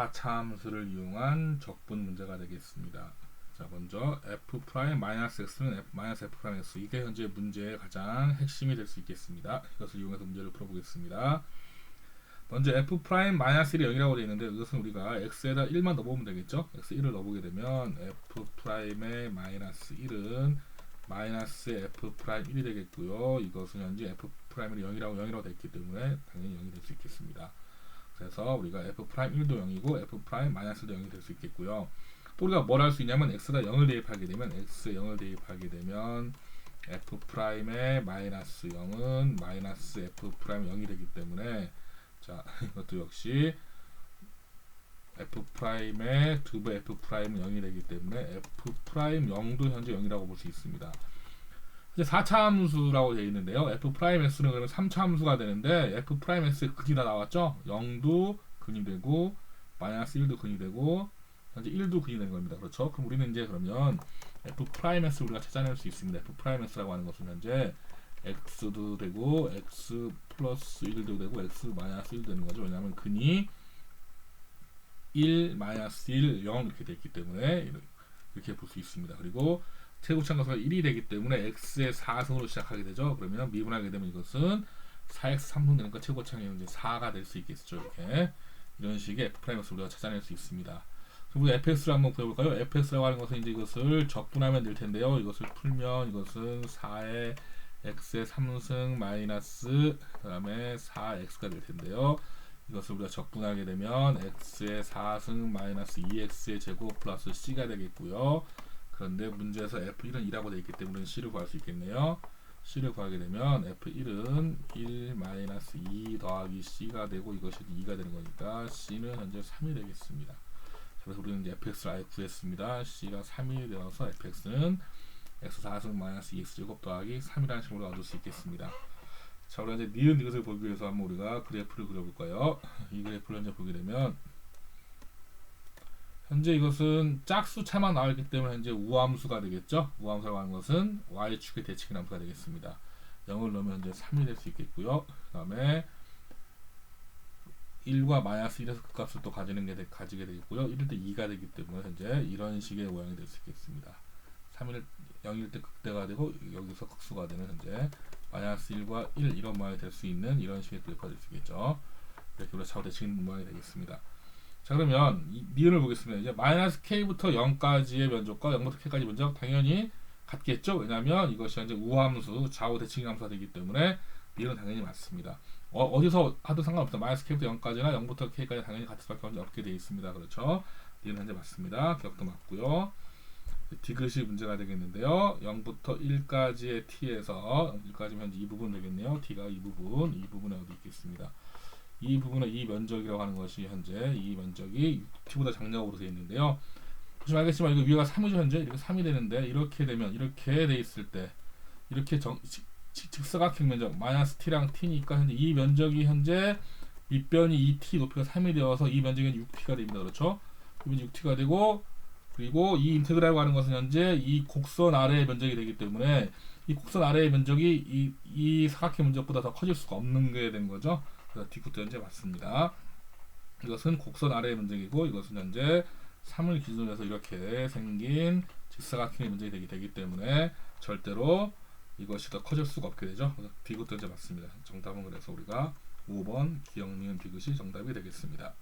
4차 함수를 이용한 적분 문제가 되겠습니다. 자, 먼저 f 프라임 마이너스 x는 f 마이너스 f 프라임 x 이게 현재 문제의 가장 핵심이 될 수 있겠습니다. 이것을 이용해서 문제를 풀어보겠습니다. 먼저 f 프라임 마이너스 1이 0이라고 되어 있는데 이것은 우리가 x에다 1만 넣어보면 되겠죠? x 1을 넣어보게 되면 f 프라임의 마이너스 1은 마이너스 f 프라임 1이 되겠고요. 이것은 현재 f 프라임이 0이라고 0이라고 되어 있기 때문에 당연히 0이 될 수 있겠습니다. 그래서 우리가 f 프라임 1도 0이고 f 프라임 마이너스도 0이 될 수 있겠고요. 또 우리가 뭘 할 수 있냐면 x가 0을 대입하게 되면 x에 0을 대입하게 되면 f 프라임의 마이너스 0은 마이너스 f 프라임 0이 되기 때문에 자 이것도 역시 f 프라임의 두배 f 프라임은 0이 되기 때문에 f 프라임 0도 현재 0이라고 볼 수 있습니다. 이제 4차 함수라고 되어 있는데요. f 프라임 s는 그러면 3차 함수가 되는데 f 프라임 s의 근이 다 나왔죠. 0도 근이 되고 마이너스 1도 근이 되고 현재 1도 근이 되는 겁니다. 그렇죠? 그럼 우리는 이제 그러면 f 프라임 s 우리가 찾아낼 수 있습니다. f 프라임 s라고 하는 것은 현재 x도 되고 x 플러스 1도 되고 x 마이너스 1도 되는 거죠. 왜냐하면 근이 1 마이너스 1 0 이렇게 되어 있기 때문에 이렇게 볼 수 있습니다. 그리고 최고참가수가 1이 되기 때문에 x의 4승으로 시작하게 되죠. 그러면 미분하게 되면 이것은 4x 3승 되니까 최고참이 이제 4가 될 수 있겠죠. 이렇게 이런 식의 f 프라임 을 우리가 찾아낼 수 있습니다. 그럼 우리 fx를 한번 구해볼까요? fx라고 하는 것은 이제 이것을 적분하면 될 텐데요. 이것을 풀면 이것은 4의 x의 3승 마이너스 그 다음에 4x가 될 텐데요. 이것을 우리가 적분하게 되면 x의 4승 마이너스 2x의 제곱 플러스 c가 되겠고요. 그런데 문제에서 f1은 2라고 되어 있기 때문에 c를 구할 수 있겠네요. c를 구하게 되면 f1은 1 마이너스 2 더하기 c가 되고 이것이 2가 되는 거니까 c는 현재 3이 되겠습니다. 그래서 우리는 이제 fx를 아예 구했습니다. c가 3이 되어서 fx는 x 4승 마이너스 2x 제곱 더하기 3이라는 식으로 얻을 수 있겠습니다. 자, 우리가 이제 니은 이것을 보기 위해서 한번 우리가 그래프를 그려볼까요? 이 그래프를 이제 보게 되면 현재 이것은 짝수 차만 나왔기 때문에 현재 우함수가 되겠죠. 우함수라고 하는 것은 y축의 대칭 함수가 되겠습니다. 0을 넣으면 현재 3이 될 수 있겠고요. 그 다음에 1과 마이너스 1에서 그 값을 또 가지는 게 되, 가지게 되겠고요. 1일 때 2가 되기 때문에 현재 이런 식의 모양이 될 수 있겠습니다. 3일 0일 때 극대가 되고 여기서 극수가 되는 현재 마이너스 1과 1 이런 모양이 될 수 있는 이런 식의 그래프가 될 수 있겠죠. 이렇게 우리가 좌우 대칭 모양이 되겠습니다. 자 그러면 이 니은을 보겠습니다. 이제 마이너스 k부터 0까지의 면적과 0부터 k까지 면적 당연히 같겠죠. 왜냐하면 이것이 현재 우함수 좌우 대칭 함수가 되기 때문에 니은은 당연히 맞습니다. 어, 디서 하도 상관없다. 마이너스 k부터 0까지나 0부터 k까지 당연히 같을 수밖에 없게 되어 있습니다. 그렇죠. 니은 현재 맞습니다. 기억도 맞고요. 디귿이 문제가 되겠는데요. 0부터 1까지의 t에서 1까지면 현재 이 부분 되겠네요. t가 이 부분, 이 부분에 어디 있겠습니다. 이 부분은 이 면적이라고 하는 것이 현재 이 면적이 6t보다 작냐고 되어 있는데요. 보시면 알겠지만 이거 위가 3이죠 현재 이렇게 3이 되는데 이렇게 되면 이렇게 돼 있을 때 이렇게 정, 직사각형 면적 마이너스 t랑 t니까 현재 이 면적이 현재 밑변이 2t 높이가 3이 되어서 이 면적은 6t가 됩니다. 그렇죠? 이면 6t가 되고 그리고 이 인테그랄이라고 하는 것은 현재 이 곡선 아래의 면적이 되기 때문에 이 곡선 아래의 면적이 이, 이 사각형 면적보다 더 커질 수가 없는 게 된 거죠. 그래서 D구도 현재 맞습니다. 이것은 곡선 아래의 면적이고 이것은 현재 3을 기준으로 해서 이렇게 생긴 직사각형의 면적이 되기, 되기 때문에 절대로 이것이 더 커질 수가 없게 되죠. D구도 현재 맞습니다. 정답은 그래서 우리가 5번 기억 니은 디귿이 정답이 되겠습니다.